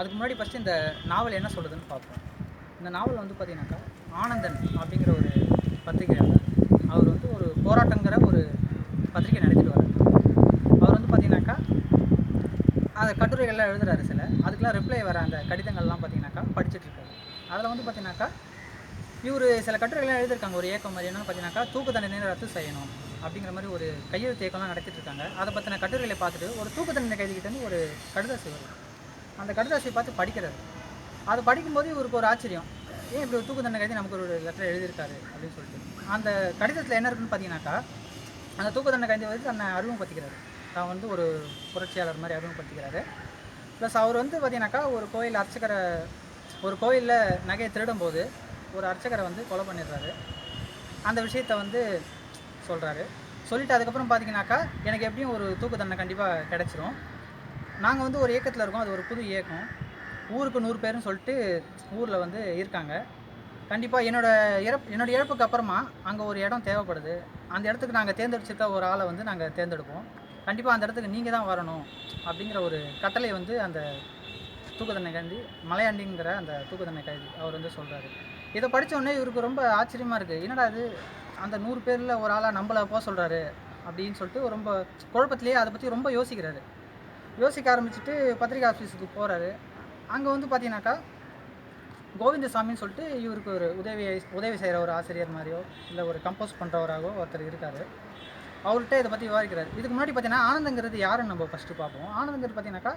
அதுக்கு முன்னாடி ஃபஸ்ட்டு இந்த நாவல் என்ன சொல்லுதுன்னு பார்ப்போம். இந்த நாவல் வந்து பார்த்தீங்கன்னாக்கா ஆனந்தன் அப்படிங்கிற ஒரு பத்திரிகையாளர் அவர். வந்து ஒரு போராட்டங்கிற ஒரு பத்திரிகை நடத்திட்டு வர்றார். அவர் வந்து பார்த்தீங்கன்னாக்கா அந்த கட்டுரைகள்லாம் எழுதுறாரு சில. அதுக்கெல்லாம் ரிப்ளை வர அந்த கடிதங்கள்லாம் பார்த்தீங்கன்னாக்கா படிச்சுட்டு இருக்காரு. அதில் வந்து பார்த்தீங்கன்னாக்கா இவர் சில கட்டுரைகள்லாம் எழுதியிருக்காங்க. ஒரு ஏக்கம் மாதிரி என்னென்னு பார்த்தீங்கன்னாக்கா தூக்கு தண்டனை ரத்து செய்யணும் அப்படிங்கிற மாதிரி ஒரு கையெழுத்து இயக்கம்லாம் நடத்திட்டு இருக்காங்க. அதை பற்றின கட்டுரைகளை பார்த்துட்டு ஒரு தூக்கு தண்டனை கைதிக்கிட்டேருந்து ஒரு கடிதம் செய்வார். அந்த கடுதாசியை பார்த்து படிக்கிறாரு. அது படிக்கும்போது இவருக்கு ஒரு ஆச்சரியம். ஏன் இப்படி ஒரு தூக்கு தண்டனை கைதி நமக்கு ஒரு லெட்டர் எழுதியிருக்காரு அப்படின்னு சொல்லிட்டு. அந்த கடிதத்தில் என்ன இருக்குன்னு பார்த்தீங்கன்னாக்கா அந்த தூக்கு தண்டனை கைதி வந்து தன்னை அறிமுகப்படுத்திக்கிறாரு. தான் வந்து ஒரு புரட்சியாளர் மாதிரி அறிமுகப்படுத்திக்கிறாரு. ப்ளஸ் அவர் வந்து பார்த்தீங்கன்னாக்கா ஒரு கோயில் அர்ச்சகரை ஒரு கோயிலில் நகையை திருடும்போது ஒரு அர்ச்சகரை வந்து கொலை பண்ணிடுறாரு. அந்த விஷயத்தை வந்து சொல்கிறாரு சொல்லிட்டு அதுக்கப்புறம் பார்த்தீங்கன்னாக்கா எனக்கு எப்படியும் ஒரு தூக்கு தண்டனை கண்டிப்பாக கிடச்சிரும். நாங்கள் வந்து ஒரு இயக்கத்தில் இருக்கோம். அது ஒரு புது இயக்கம். ஊருக்கு நூறு பேருன்னு சொல்லிட்டு ஊரில் வந்து இருக்காங்க. கண்டிப்பாக என்னோடய இறப்பு என்னோடய இழப்புக்கு அப்புறமா அங்கே ஒரு இடம் தேவைப்படுது. அந்த இடத்துக்கு நாங்கள் தேர்ந்தெடுச்சிருக்க ஒரு ஆளை வந்து நாங்கள் தேர்ந்தெடுப்போம். கண்டிப்பாக அந்த இடத்துக்கு நீங்கள் தான் வரணும் அப்படிங்கிற ஒரு கட்டளை வந்து அந்த தூக்குதண்டனை கைதி மலையாண்டிங்கிற அந்த தூக்குதண்டனை கைதி அவர் வந்து சொல்கிறாரு இதை படித்தோடனே இவருக்கு ரொம்ப ஆச்சரியமாக இருக்குது என்னடா இது? அந்த நூறு பேரில் ஒரு ஆளாக நம்மளை போக சொல்கிறாரு அப்படின்னு சொல்லிட்டு ரொம்ப குழப்பத்திலேயே அதை பற்றி ரொம்ப யோசிக்கிறாரு. யோசிக்க ஆரம்பிச்சுட்டு பத்திரிகை ஆஃபீஸுக்கு போகிறாரு அங்கே வந்து பார்த்தீங்கன்னாக்கா கோவிந்தசாமின்னு சொல்லிட்டு இவருக்கு ஒரு உதவி உதவி செய்கிற ஒரு ஆசிரியர் மாதிரியோ இல்லை ஒரு கம்போஸ் பண்ணுறவராகவோ ஒருத்தர் இருக்கார். அவர்கிட்ட இதை பற்றி விவாதிக்கிறார் இதுக்கு முன்னாடி பார்த்தீங்கன்னா ஆனந்தங்கிறது யாருன்னு நம்ம ஃபஸ்ட்டு பார்ப்போம். ஆனந்தங்கிறது பார்த்தீங்கன்னாக்கா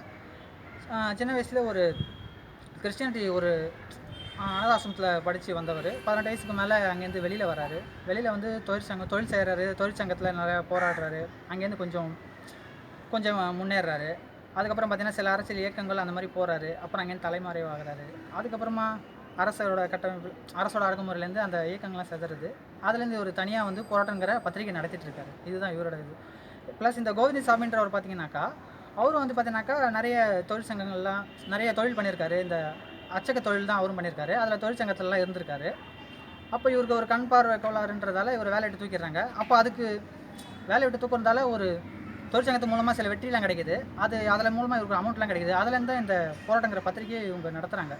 சின்ன வயசில் ஒரு கிறிஸ்டியானிட்டி ஒரு ஆஹ் அனாதாசிரமத்தில் படித்து வந்தவர். பதினெட்டு வயசுக்கு மேலே அங்கேருந்து வெளியில் வராரு. வெளியில் வந்து தொழிற்சங்கம் தொழில் செய்கிறாரு தொழிற்சங்கத்தில் நிறையா போராடுறாரு. அங்கேருந்து கொஞ்சம் கொஞ்சம் முன்னேறாரு. அதுக்கப்புறம் பார்த்தீங்கன்னா சில அரசியல் இயக்கங்கள் அந்த மாதிரி போகிறாரு அப்புறம் அங்கேருந்து தலைமறைவாகிறாரு. அதுக்கப்புறமா அரசோட கட்டமைப்பு அரசோட அடக்குமுறையிலேருந்து அந்த இயக்கங்கள்லாம் செதறுது. அதுலேருந்து ஒரு தனியாக வந்து போராட்டங்கிற பத்திரிகை நடத்திட்டு இருக்காரு. இதுதான் இவரோட இது. ப்ளஸ் இந்த கோவிந்தசாமின்றவர் பார்த்தீங்கன்னாக்கா அவரும் வந்து பார்த்தீங்கன்னாக்கா நிறைய தொழிற்சங்கங்கள்லாம் நிறைய தொழில் பண்ணியிருக்காரு. இந்த அச்சக தொழில் தான் அவரும் பண்ணியிருக்காரு. அதில் தொழிற்சங்கத்திலலாம் இருந்திருக்காரு. அப்போ இவருக்கு ஒரு கண் பார்வை கோளாறுன்றதால இவர் வேலையை விட்டு தூக்கிடுறாங்க. அப்போ அதுக்கு வேலையை விட்டு தூக்குறதால ஒரு தொழிற்சங்கத்து மூலமாக சில வெற்றிலாம் கிடைக்குது. அது அதில் மூலமாக இவருக்கு அமௌண்ட்லாம் கிடைக்குது. அதுலேருந்து தான் இந்த போராட்டங்கிற பத்திரிகையை இவங்க நடத்துகிறாங்க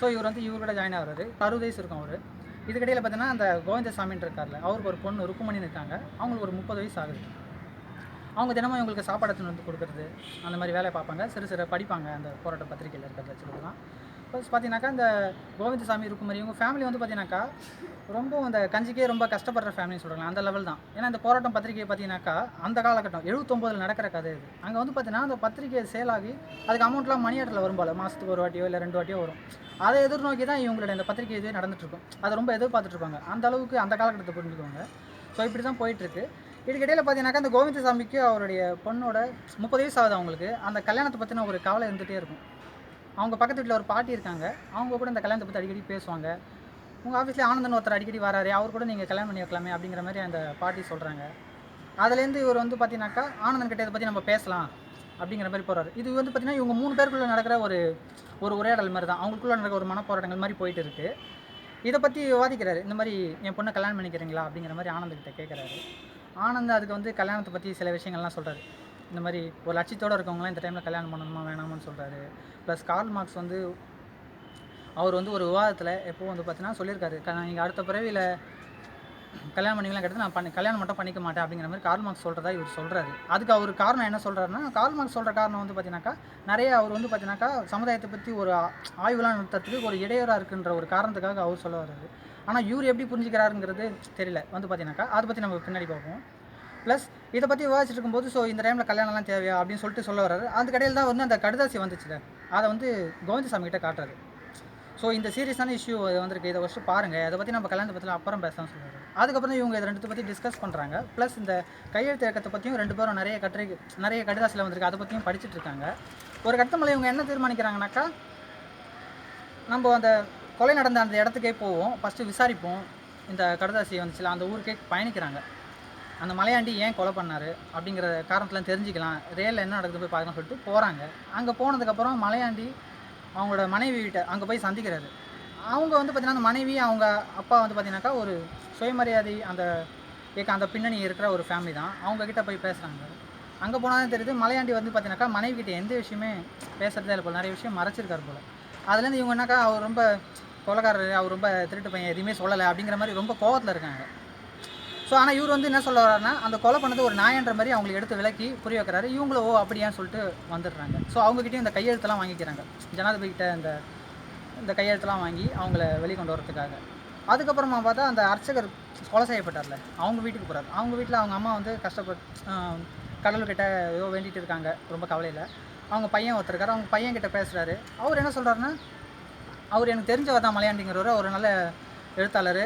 ஸோ இவர் வந்து இவர்கிட்ட ஜாயின் ஆகிறாரு. அறுபது வயசு இருக்கும் அவர். இதுக்கிடையில் பார்த்தீங்கன்னா அந்த கோவிந்தசாமின்னு இருக்கார்ல அவருக்கு ஒரு பொண்ணு ருக்குமணின்னு இருக்காங்க. அவங்களுக்கு ஒரு முப்பது வயசு ஆகுது. அவங்க தினமும் இவங்களுக்கு சாப்பாடு எடுத்துன்னு வந்து கொடுக்குறது அந்த மாதிரி வேலையை பார்ப்பாங்க. சிறு சிறு படிப்பாங்க அந்த போராட்ட பத்திரிகையில் இருக்கிறத வச்சுக்கலாம் ப்ளஸ் பார்த்தீங்கன்னாக்கா இந்த கோவிந்தசாமி இருக்குமாரி இவங்க ஃபேமிலி வந்து பார்த்தீங்கன்னாக்கா ரொம்ப அந்த கஞ்சிக்கே ரொம்ப கஷ்டப்படுற ஃபேமிலின்னு சொல்கிறாங்க அந்த லெவல் தான். ஏன்னா இந்த போராட்டம் பத்திரிகை பார்த்தீங்கன்னாக்கா அந்த காலகட்டம் எழுபத்தொம்போதில் நடக்கிற கதை இது. அங்கே வந்து பார்த்தீங்கன்னா அந்த பத்திரிகை சேலாகி அதுக்கு அமௌண்ட்லாம் மணி ஆர்டரில் வரும் போல மாதத்துக்கு ஒரு வாட்டியோ இல்லை ரெண்டு வாட்டியோ வரும். அதை எதிர்நோக்கி தான் இவங்களோட இந்த பத்திரிகை இதுவே நடந்துட்டு இருக்கும். அதை ரொம்ப எதிர்பார்த்துட்ருப்பாங்க அந்த அளவுக்கு அந்த காலகட்டத்தை புரிஞ்சுக்குவாங்க. ஸோ இப்படி தான் போயிட்டுருக்கு. இதுக்கிடையில் பார்த்தீங்கன்னாக்கா அந்த கோவிந்தசாமிக்கு அவருடைய பொண்ணோட முப்பது வயசு ஆகுது அவங்களுக்கு. அந்த கல்யாணத்தை பற்றின ஒரு கவலை இருந்துகிட்டே இருக்கும். அவங்க பக்கத்து வீட்டில் ஒரு பாட்டி இருக்காங்க. அவங்க கூட இந்த கல்யாணத்தை பற்றி அடிக்கடி பேசுவாங்க. உங்கள் ஆஃபீஸில் ஆனந்தன் ஒருத்தர் அடிக்கடி வராரு. அவர் கூட நீங்கள் கல்யாணம் பண்ணி வைக்கலாமே அப்படிங்கிற மாதிரி அந்த பாட்டி சொல்கிறாங்க அதுலேருந்து இவர் வந்து பார்த்தீங்கன்னாக்கா ஆனந்தன் கிட்ட இதை பற்றி நம்ம பேசலாம் அப்படிங்கிற மாதிரி போகிறாரு இது வந்து பார்த்தீங்கன்னா இவங்க மூணு பேருக்குள்ளே நடக்கிற ஒரு ஒரு உரையாடல் மாதிரி தான். அவங்களுக்குள்ள நடக்கிற ஒரு மனப்போராட்டங்கள் மாதிரி போயிட்டு இருக்கு. இதை பற்றி விவாதிக்கிறாரு. இந்த மாதிரி என் பொண்ணை கல்யாணம் பண்ணிக்கிறீங்களா? அப்படிங்கிற மாதிரி ஆனந்த் கேட்குறாரு ஆனந்த் அதுக்கு வந்து கல்யாணத்தை பற்றி சில விஷயங்கள்லாம் சொல்கிறாரு இந்த மாதிரி ஒரு லட்சியத்தோடு இருக்கவங்களாம் இந்த டைமில் கல்யாணம் பண்ணணுமா வேணாமான்னு சொல்கிறாரு ப்ளஸ் கார்ல் மார்க்ஸ் வந்து அவர் வந்து ஒரு விவாதத்தில் எப்போவும் வந்து பார்த்தீங்கன்னா சொல்லியிருக்காரு. க நீங்கள் அடுத்த பிறவியில் கல்யாணம் பண்ணிக்கலாம் கிடையாது நான் பண்ணி கல்யாணம் மட்டும் பண்ணிக்க மாட்டேன் அப்படிங்கிற மாதிரி கார்ல் மார்க்ஸ் சொல்கிறதா இவர் சொல்கிறாரு அதுக்கு அவர் காரணம் என்ன சொல்கிறாருன்னா கார்ல் மார்க்ஸ் சொல்கிற காரணம் வந்து பார்த்தீங்கன்னாக்கா நிறைய அவர் வந்து பார்த்தீங்கன்னாக்கா சமுதாயத்தை பற்றி ஒரு ஆய்வுலாம் நடத்துறதுக்கு ஒரு இடையூறாக இருக்குன்ற ஒரு காரணத்துக்காக அவர் சொல்ல வர்றாரு. ஆனால் இவர் எப்படி புரிஞ்சுக்கிறாருங்கிறது தெரியல. வந்து பார்த்தீங்கன்னாக்கா அதை பற்றி நம்ம பின்னாடி பார்ப்போம். ப்ளஸ் இதை பற்றி விவாதிச்சுட்டு இருக்கும்போது ஸோ இந்த டைமில் கல்யாணம்லாம் தேவையா அப்படின்னு சொல்லிட்டு சொல்ல வர்றாரு. அந்த கடையில் தான் வந்து அந்த கடுதாசி வந்துச்சுல. அதை வந்து கோவிந்தசாமி கிட்ட காட்டுறாரு. ஸோ இந்த சீரியஸான இஷ்யூ வந்திருக்கு. இதை ஃபஸ்ட்டு பாருங்கள் அதை பற்றி நம்ம கல்யாணத்தை பற்றி அப்புறம் பேசலாம்னு சொல்லுவார் அதுக்கப்புறம் இவங்க இதை ரெண்டு பற்றி டிஸ்கஸ் பண்ணுறாங்க ப்ளஸ் இந்த கையெழுத்து இயக்கத்தை பற்றியும் ரெண்டு பேரும் நிறைய கட்டுரை நிறைய கடிதாசில் வந்திருக்கு. அதை பற்றியும் படிச்சுட்டு இருக்காங்க. ஒரு கட்டத்தில் இவங்க என்ன தீர்மானிக்கிறாங்கனாக்கா நம்ம அந்த கொலை நடந்த அந்த இடத்துக்கே போவோம். ஃபஸ்ட்டு விசாரிப்போம். இந்த கடுதாசி வந்துச்சுல அந்த ஊருக்கே பயணிக்கிறாங்க. அந்த மலையாண்டி ஏன் கொலை பண்ணார் அப்படிங்கிற காரணத்தெலாம் தெரிஞ்சுக்கலாம். ரியலில் என்ன நடக்குது போய் பார்க்கலாம் சொல்லிட்டு போகிறாங்க அங்கே போனதுக்கப்புறம் மலையாண்டி அவங்களோட மனைவி வீட்டை அங்கே போய் சந்திக்கிறாரு. அவங்க வந்து பார்த்திங்கன்னா அந்த மனைவி அவங்க அப்பா வந்து பார்த்தீங்கன்னாக்கா ஒரு சுயமரியாதை அந்த ஏக்க அந்த பின்னணி இருக்கிற ஒரு ஃபேமிலி தான். அவங்கக்கிட்ட போய் பேசுகிறாங்க அங்கே போனால் தெரியுது மலையாண்டி வந்து பார்த்தீங்கன்னாக்கா மனைவி கிட்ட எந்த விஷயமே பேசுறதே இல்லை போல். நிறைய விஷயம் மறைச்சிருக்காரு போல். அதுலேருந்து இவங்க என்னக்கா அவர் ரொம்ப கொலகாரர் அவர் ரொம்ப திருட்டு பையன் எதுவுமே சொல்லலை அப்படிங்கிற மாதிரி ரொம்ப கோவத்தில் இருக்காங்க. ஸோ ஆனால் இவர் வந்து என்ன சொல்ல வர்றாருன்னா அந்த கொலை பண்ணது ஒரு நாயன்ற மாதிரி அவங்களுக்கு எடுத்து விலக்கி புரிய வைக்கிறாரு. இவங்களும் ஓ அப்படியான்னு சொல்லிட்டு வந்துடுறாங்க. ஸோ அவங்ககிட்டயும் இந்த கையெழுத்தெல்லாம் வாங்கிக்கிறாங்க. ஜனாதிபதிகிட்ட இந்த இந்த கையெழுத்தெல்லாம் வாங்கி அவங்கள வெளிக்கொண்டு வரதுக்காக அதுக்கப்புறமா பார்த்தா அந்த அர்ச்சகர் கொலை செய்யப்பட்டார்ல. அவங்க வீட்டுக்கு போகிறாரு அவங்க வீட்டில் அவங்க அம்மா வந்து கஷ்டப்பட்டு ஆஹ், கடவுள்கிட்ட ஏதோ வேண்டிகிட்டு இருக்காங்க. ரொம்ப கவலையில் அவங்க பையன் ஒருத்தருக்காரு. அவங்க பையன் கிட்ட பேசுகிறாரு அவர் என்ன சொல்கிறாருன்னா அவர் எனக்கு தெரிஞ்சவர் தான் மலையாண்டிங்கிறவர். ஒரு நல்ல எழுத்தாளர்.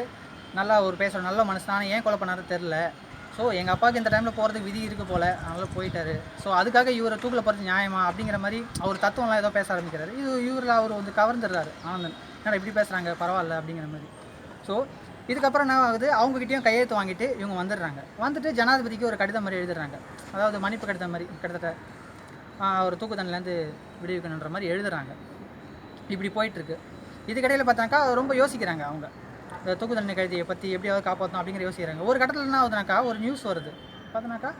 நல்லா ஒரு பேசுகிற நல்ல மனசு. ஆனால் ஏன் கொலை பண்ணாரு தெரில ஸோ எங்கள் அப்பாவுக்கு இந்த டைமில் போகிறதுக்கு விதி இருக்குது போல். அதனால் போயிட்டாரு. ஸோ அதுக்காக இவரை தூக்கில் போகிறது நியாயமா? அப்படிங்கிற மாதிரி அவர் தத்துவம்லாம் ஏதோ பேச ஆரம்பிக்கிறாரு. இது இவரில் அவர் வந்து கவர்ந்துடுறாரு. ஆனந்தன். ஏன்னா இப்படி பேசுகிறாங்க பரவாயில்ல அப்படிங்கிற மாதிரி. ஸோ இதுக்கப்புறம் என்ன ஆகுது? அவங்ககிட்டயும் கையெழுத்து வாங்கிட்டு இவங்க வந்துடுறாங்க. வந்துட்டு ஜனாதிபதிக்கு ஒரு கடிதம் மாதிரி எழுதுறாங்க. அதாவது மன்னிப்பு கடிதம் மாதிரி கிட்டத்தட்ட அவர் தூக்கு தண்டனையிலேருந்து விடுவிக்கணுன்ற மாதிரி எழுதுறாங்க. இப்படி போயிட்டுருக்கு இதுக்கடையில் பார்த்தாக்கா ரொம்ப யோசிக்கிறாங்க அவங்க. இந்த தூக்கு தண்டனை கைதியை பற்றி எப்படியாவது காப்பாற்றணும் அப்படிங்கிற யோசிக்கிறாங்க. ஒரு கட்டத்தில் என்ன ஆகுதுனாக்கா ஒரு நியூஸ் வருது. பார்த்தோன்னாக்கா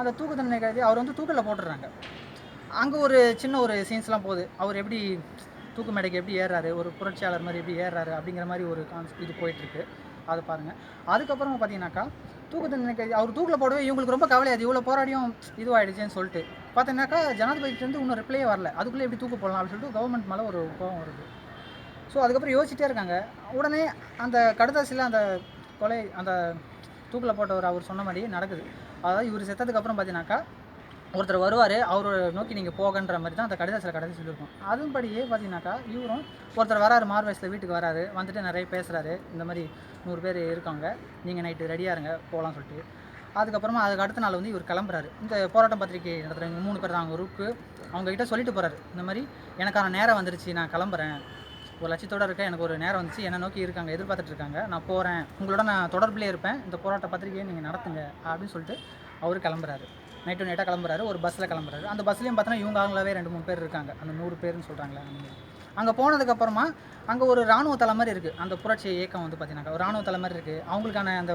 அந்த தூக்கு தண்டனை கைதி அவர் வந்து தூக்கில் போட்டுடுறாங்க. அங்கே ஒரு சின்ன ஒரு சீன்ஸ்லாம் போகுது. அவர் எப்படி தூக்கு மேடைக்கு எப்படி ஏறுறாரு? ஒரு புரட்சியாளர் மாதிரி எப்படி ஏறுறாரு? அப்படிங்கிற மாதிரி ஒரு கான்ஸ் இது போயிட்டுருக்கு. அதை பாருங்கள் அதுக்கப்புறமா பார்த்தீங்கன்னாக்கா தூக்கு தண்டனை கைதி அவர் தூக்கில் போடவே இவங்களுக்கு ரொம்ப கவலையாது இவ்வளோ போராடியும் இதுவாகிடுச்சேன்னு சொல்லிட்டு. பார்த்தீங்கன்னாக்கா ஜனாதிபதிட்டு இன்னும் ரிப்ளையே வரல. அதுக்குள்ளே எப்படி தூக்கு போடலாம் அப்படின்னு சொல்லிட்டு கவர்மெண்ட் மேலே ஒரு கோபம் வருது. ஸோ அதுக்கப்புறம் யோசிச்சிட்டே இருக்காங்க. உடனே அந்த கடுதாசியில் அந்த கொலை அந்த தூக்கில் போட்டவர் அவர் சொன்ன மாதிரி நடக்குது. அதாவது இவர் செத்ததுக்கு அப்புறம் பார்த்தீங்கன்னாக்கா ஒருத்தர் வருவார் அவரை நோக்கி நீங்கள் போகன்ற மாதிரி தான் அந்த கடிதாசியில் கடைசி சொல்லியிருக்கோம். அதன்படியே பார்த்தீங்கன்னாக்கா இவரும் ஒருத்தர் வராரு மார்வேஸில் வீட்டுக்கு வராரு வந்துட்டு நிறைய பேசுகிறாரு இந்த மாதிரி நூறு பேர் இருக்காங்க. நீங்கள் நைட்டு ரெடியாக இருங்க போகலாம்னு சொல்லிட்டு. அதுக்கப்புறமா அதுக்கு அடுத்த நாள் வந்து இவர் கிளம்புறாரு. இந்த போராட்டம் பத்திரிகை நடத்துகிறவங்க மூணு பேர் தான் அவங்க குரூப்பு அவங்ககிட்ட சொல்லிட்டு போகிறாரு இந்த மாதிரி எனக்கான நேரம் வந்துருச்சு நான் கிளம்புறேன். ஒரு லட்சியத்தோடு இருக்க எனக்கு ஒரு நேரம் வந்துச்சு. என்னை நோக்கி இருக்காங்க எதிர்பார்த்துட்டு இருக்காங்க. நான் போகிறேன் உங்களோட நான் தொடர்பிலே இருப்பேன். இந்த போராட்ட பத்திரிகையை நீங்கள் நடத்துங்க அப்படின்னு சொல்லிட்டு அவர் கிளம்புறாரு. நைட்டு நைட்டாக கிளம்புறாரு. ஒரு பஸ்ஸில் கிளம்புறாரு. அந்த பஸ்லேயும் பார்த்தோன்னா இவங்க அவங்களாவே ரெண்டு மூணு பேர் இருக்காங்க. அந்த நூறு பேர்னு சொல்கிறாங்களே அந்த அங்கே போனதுக்கப்புறமா அங்கே ஒரு இராணுவ தலை மாதிரி இருக்குது அந்த புரட்சி இயக்கம் வந்து பார்த்தீங்கன்னாக்கா ஒரு இராணுவ தலை மாதிரி இருக்குது அவங்களுக்கான அந்த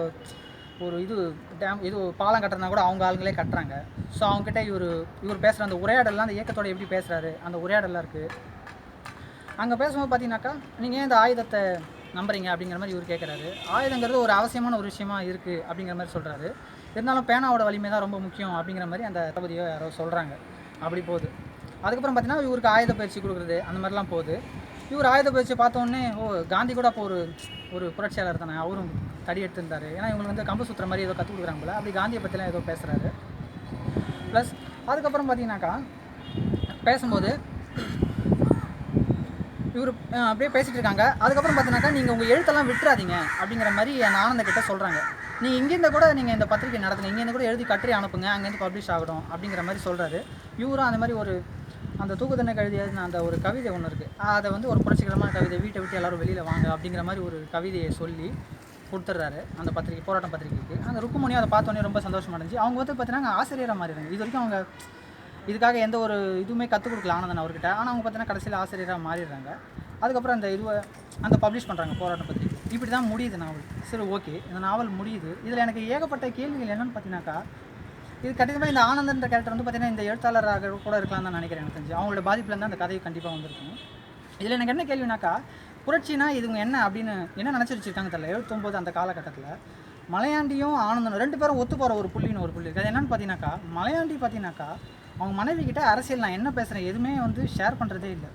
ஒரு இது டேம் இது பாலம் கட்டுறதுனா கூட அவங்க ஆளுங்களே கட்டுறாங்க. ஸோ அவங்ககிட்ட இவர் இவர் பேசுகிற அந்த உரையாடலாம் அந்த இயக்கத்தோட எப்படி பேசுகிறாரு அந்த உரையாடலாம் இருக்குது அங்கே பேசும்போது பார்த்தீங்கன்னாக்கா நீங்கள் ஏன் இந்த ஆயுதத்தை நம்புறீங்க அப்படிங்கிற மாதிரி இவர் கேட்குறாரு ஆயுதங்கிறது ஒரு அவசியமான ஒரு விஷயமா இருக்குது அப்படிங்கிற மாதிரி சொல்கிறாரு இருந்தாலும் பேனாவோட வலிமை தான் ரொம்ப முக்கியம் அப்படிங்கிற மாதிரி அந்த தளபதியோ யாரோ சொல்கிறாங்க அப்படி போகுது. அதுக்கப்புறம் பார்த்தீங்கன்னா இவருக்கு ஆயுத பயிற்சி கொடுக்குறது அந்த மாதிரிலாம் போகுது. இவர் ஆயுத பயிற்சி பார்த்தோன்னே ஓ காந்தி கூட அப்போ ஒரு ஒரு புரட்சியாளர் தானே அவரும் தடி எடுத்திருந்தார். ஏன்னா இவங்களுக்கு வந்து கம்பு சுற்றுற மாதிரி ஏதோ கற்றுக் கொடுக்குறாங்க போல அப்படி காந்தியை பற்றிலாம் ஏதோ பேசுகிறாரு ப்ளஸ் அதுக்கப்புறம் பார்த்தீங்கன்னாக்கா பேசும்போது இவர் அப்படியே பேசிகிட்டு இருக்காங்க அதுக்கப்புறம் பார்த்தீங்கன்னாக்கா நீங்கள் உங்கள் எழுத்தெல்லாம் விட்டுறாதீங்க அப்படிங்கிற மாதிரி என் ஆனந்த கிட்ட சொல்கிறாங்க நீங்கள் இங்கேருந்து கூட நீங்கள் இந்த பத்திரிக்கை நடத்துங்க இங்கேருந்து கூட எழுதி கட்டுரை அனுப்புங்க. அங்கேருந்து பப்ளிஷ் ஆகட்டும் அப்படிங்கிற மாதிரி சொல்கிறாரு இவரும் அந்த மாதிரி ஒரு அந்த தூக்குதண்டனை கவிதை எழுதின அந்த ஒரு கவிதை ஒன்று இருக்குது அதை வந்து ஒரு புரட்சிகரமான கவிதை வீட்டை விட்டு எல்லோரும் வெளியில் வாங்க அப்படிங்கிற மாதிரி ஒரு கவிதையை சொல்லி கொடுத்துட்றாரு அந்த பத்திரிக்கை போராட்டம் பத்திரிக்கைக்கு அந்த ருக்குமணியும் அதை பார்த்தோன்னே ரொம்ப சந்தோஷம் இருந்துச்சு. அவங்க வந்து பார்த்தீங்கன்னா ஆசிரியராக மாறிடுறாங்க. இது வரைக்கும் அவங்க இதுக்காக எந்த ஒரு இதுவுமே கற்றுக் கொடுக்கல ஆனந்தன் அவர்கிட்ட. ஆனால் அவங்க பார்த்தீங்கன்னா கடைசியில் ஆசிரியராக மாறிடுறாங்க. அதுக்கப்புறம் அந்த இதுவை அந்த பப்ளிஷ் பண்ணுறாங்க போராட்ட பற்றி இப்படி தான் முடியுது நாவல். சரி ஓகே. இந்த நாவல் முடியுது. இதில் எனக்கு ஏகப்பட்ட கேள்விகள் என்னென்னு பார்த்தீங்கன்னாக்கா இது கண்டிப்பாக இந்த ஆனந்தன்ற கேரக்டர் வந்து பார்த்தீங்கன்னா இந்த எழுத்தாளராக கூட இருக்கலாம் தான் நினைக்கிறேன் எனக்கு தெரிஞ்சு. அவங்களோட பாதிப்பில் இருந்து அந்த கதை கண்டிப்பாக வந்திருக்கும். இதில் எனக்கு என்ன கேள்வினாக்கா புரட்சினா இதுங்க என்ன அப்படின்னு என்ன நினச்சி வச்சுருக்காங்க தெரியல. எழுபத்தொம்போது அந்த காலகட்டத்தில் மலையாண்டியும் ஆனந்தனும் ரெண்டு பேரும் ஒத்து போகிற ஒரு புள்ளின்னு ஒரு புள்ளி இருக்குது அது என்னென்னு பார்த்தீங்கன்னாக்கா மலையாண்டி பார்த்தீங்கன்னாக்கா அவங்க மனைவி கிட்ட அரசியல் நான் என்ன பேசுகிறேன் எதுவுமே வந்து ஷேர் பண்ணுறதே இல்லை.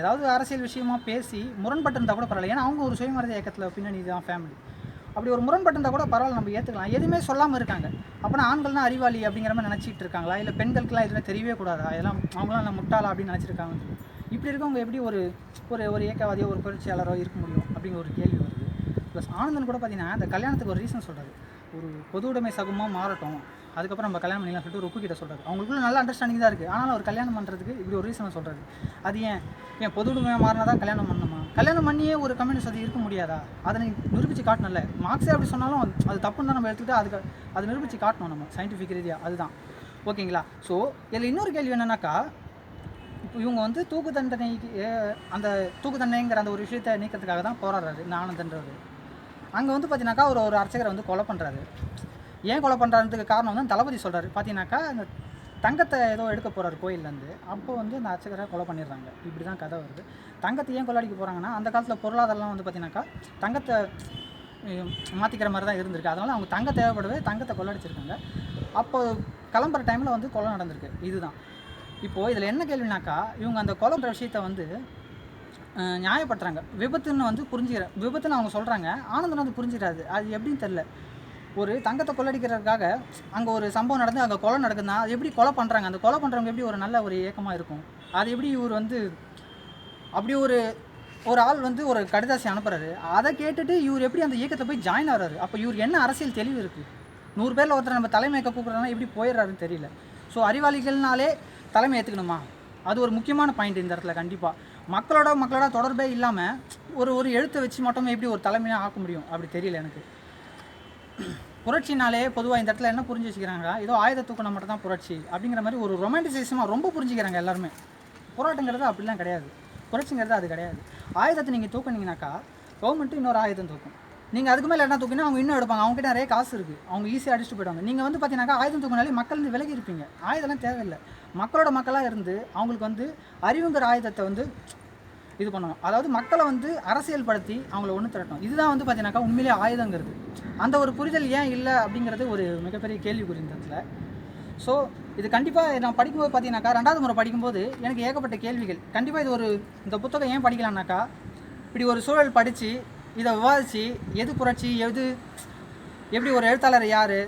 ஏதாவது அரசியல் விஷயமா பேசி முரண்பட்டு கூட பரவாயில்ல. ஏன்னா அவங்க ஒரு சுயமரியாதை இயக்கத்தில் பின்னணி தான் ஃபேமிலி அப்படி ஒரு முரண்பட்டு இருந்தால் கூட பரவாயில்ல நம்ம ஏற்றுக்கலாம் எதுவுமே சொல்லாமல் இருக்காங்க. அப்போனா ஆண்கள் தான் அறிவாளி அப்படிங்கிற மாதிரி நினச்சிட்டு இருக்காங்களா? இல்லை பெண்களுக்குலாம் எதுவுமே தெரியவே கூடாதா? இதெல்லாம் அவங்களாம் நான் முட்டாளா அப்படின்னு நினச்சிருக்காங்க. இப்படி இருக்கவங்க எப்படி ஒரு ஒரு ஒரு இயக்கவாதியோ ஒரு புரட்சியாளரோ இருக்க முடியும்? அப்படிங்கிற ஒரு கேள்வி வருது. ப்ளஸ் ஆனந்தன் கூட பார்த்தீங்கன்னா இந்த கல்யாணத்துக்கு ஒரு ரீசன் சொல்கிறது ஒரு பொது உடைமை சகமாக மாறட்டும். அதுக்கப்புறம் நம்ம கல்யாணம் பண்ணலாம் சொல்லிட்டு ருக்கு கிட்ட சொல்கிறாரு அவங்களுக்குள்ள நல்ல அண்டர்ஸ்டாண்டிங் தான் இருக்குது ஆனால் அவர் கல்யாணம் பண்ணுறதுக்கு இப்படி ஒரு ரீசனை சொல்கிறது அது ஏன்? ஏன் பொது உடைமையாக மாறினா தான் கல்யாணம் பண்ணணுமா? கல்யாணம் பண்ணியே ஒரு கம்யூனிஸ்ட் அது இருக்க முடியாதா? அதை நீ நிரூபித்து காட்டணும்ல. மார்க்ஸே அப்படி சொன்னாலும் அது தப்புன்னு தான் நம்ம எடுத்துக்கிட்டு அதுக்கு அதை நிரூபித்து காட்டணும் நம்ம. சயின்டிஃபிக் ரீதியாக அதுதான். ஓகேங்களா? ஸோ இதில் இன்னொரு கேள்வி என்னன்னாக்கா இப்போ இவங்க வந்து தூக்கு தண்டனைக்கு அந்த தூக்கு தண்டனைங்கிற அந்த ஒரு விஷயத்தை நீக்கிறதுக்காக தான் போராடுறாரு. இந்த ஆனந்தன்றவர் அங்கே வந்து பார்த்தீங்கன்னாக்கா ஒரு ஒரு அர்ச்சகரை வந்து கொலை பண்ணுறாரு ஏன் கொலை பண்ணுறதுக்கு காரணம் வந்து தளபதி சொல்கிறாரு பார்த்தீங்கன்னாக்கா அந்த தங்கத்தை ஏதோ எடுக்க போகிறார் கோயிலேருந்து அப்போ வந்து அந்த அர்ச்சகரை கொலை பண்ணிடுறாங்க. இப்படி தான் கதை வருது. தங்கத்தை ஏன் கொள்ளடிக்க போகிறாங்கன்னா அந்த காலத்தில் பொருளாதாரம்லாம் வந்து பார்த்தீங்கன்னாக்கா தங்கத்தை மாற்றிக்கிற மாதிரி தான் இருந்திருக்கு. அதனால் அவங்க தங்கம் தேவைப்படவே தங்கத்தை கொள்ளடிச்சிருக்காங்க அப்போ கிளம்புற டைமில் வந்து கொலை நடந்திருக்கு. இதுதான். இப்போது இதில் என்ன கேள்வினாக்கா இவங்க அந்த கொலைன்ற விஷயத்தை வந்து அஹ், நியாயப்படுத்துறாங்க. விபத்துன்னு வந்து புரிஞ்சுக்கிற விபத்துன்னு அவங்க சொல்கிறாங்க ஆனந்தன் வந்து புரிஞ்சுக்கிறாது அது எப்படின்னு தெரில ஒரு தங்கத்தை கொள்ளடிக்கிறதுக்காக அங்கே ஒரு சம்பவம் நடந்து அங்கே கொலை நடக்குதுன்னா அது எப்படி கொலை பண்ணுறாங்க அந்த கொலை பண்ணுறவங்க எப்படி ஒரு நல்ல ஒரு இயக்கமாக இருக்கும்? அது எப்படி இவர் வந்து அப்படி ஒரு ஒரு ஆள் வந்து ஒரு கடிதாசி அனுப்புறாரு. அதை கேட்டுட்டு இவர் எப்படி அந்த இயக்கத்தில் போய் ஜாயின் ஆகிறாரு? அப்போ இவர் என்ன அரசியல் தெளிவு இருக்குது நூறு பேரில் ஒருத்தர் நம்ம தலைமையை கூப்பிட்றதுனா எப்படி போயிடுறாருன்னு தெரியல. ஸோ அறிவாளிகள்னாலே தலைமை ஏற்றுக்கணுமா அது ஒரு முக்கியமான பாயிண்ட் இந்த இடத்துல கண்டிப்பாக மக்களோட மக்களோட தொடர்பே இல்லாமல் ஒரு ஒரு எழுத்தை வச்சு மட்டுமே எப்படி ஒரு தலைமையாக ஆக்க முடியும்? அப்படி தெரியல எனக்கு. புரட்சினாலே பொதுவாக இந்த இடத்துல என்ன புரிஞ்சு வச்சுக்கிறாங்க? ஏதோ ஆயுத தூக்கின மட்டும் தான் புரட்சி அப்படிங்கிற மாதிரி ஒரு ரொமான்டிசிசமாக ரொம்ப புரிஞ்சுக்கிறாங்க எல்லாருமே. போராட்டங்கிறது அப்படிலாம் கிடையாது. புரட்சிங்கிறது அது கிடையாது. ஆயுதத்தை நீங்கள் தூக்குனீங்கனாக்கா கவர்மெண்ட்டு இன்னொரு ஆயுதம் தூக்கும். நீங்கள் அதுக்கு மேலே என்ன தூக்கினா அவங்க இன்னும் எடுப்பாங்க. அவங்ககிட்ட நிறைய காசு இருக்குது அவங்க ஈஸியாக அடிச்சுட்டு போயிடுவாங்க. நீங்கள் வந்து பார்த்தீங்கன்னாக்கா ஆயுதம் தூக்கினாலே மக்கள் வந்து விலகி இருப்பீங்க. ஆயுதம்லாம் தேவையில்லை. மக்களோட மக்களாக இருந்து அவங்களுக்கு வந்து அறிவுங்கிற ஆயுதத்தை வந்து இது பண்ணணும். அதாவது மக்களை வந்து அரசியல் படுத்தி அவங்கள ஒன்று திரட்டணும். இதுதான் வந்து பார்த்தீங்கன்னாக்கா உண்மையிலேயே ஆயுதங்கிறது. அந்த ஒரு புரிதல் ஏன் இல்லை அப்படிங்கிறது ஒரு மிகப்பெரிய கேள்விக்குறி இந்த இடத்துல ஸோ இது கண்டிப்பாக நான் படிக்கும்போது பார்த்தீங்கன்னாக்கா ரெண்டாவது முறை படிக்கும்போது எனக்கு ஏகப்பட்ட கேள்விகள். கண்டிப்பாக இது ஒரு இந்த புத்தகம் ஏன் படிக்கலான்னாக்கா இப்படி ஒரு சூழல் படித்து இதை விவாதித்து எது புரட்சி எது எப்படி ஒரு எழுத்தாளர் யார்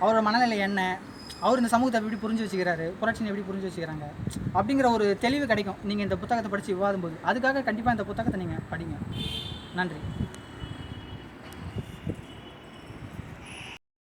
அவரோட மனநிலை என்ன அவர் இந்த சமூகத்தை எப்படி புரிஞ்சு வச்சுக்கிறாரு புரட்சினை எப்படி புரிஞ்சு வச்சுக்கிறாங்க அப்படிங்கிற ஒரு தெளிவு கிடைக்கும். நீங்கள் இந்த புத்தகத்தை படித்து விவாதம் போது அதுக்காக கண்டிப்பாக இந்த புத்தகத்தை நீங்கள் படிங்க. நன்றி.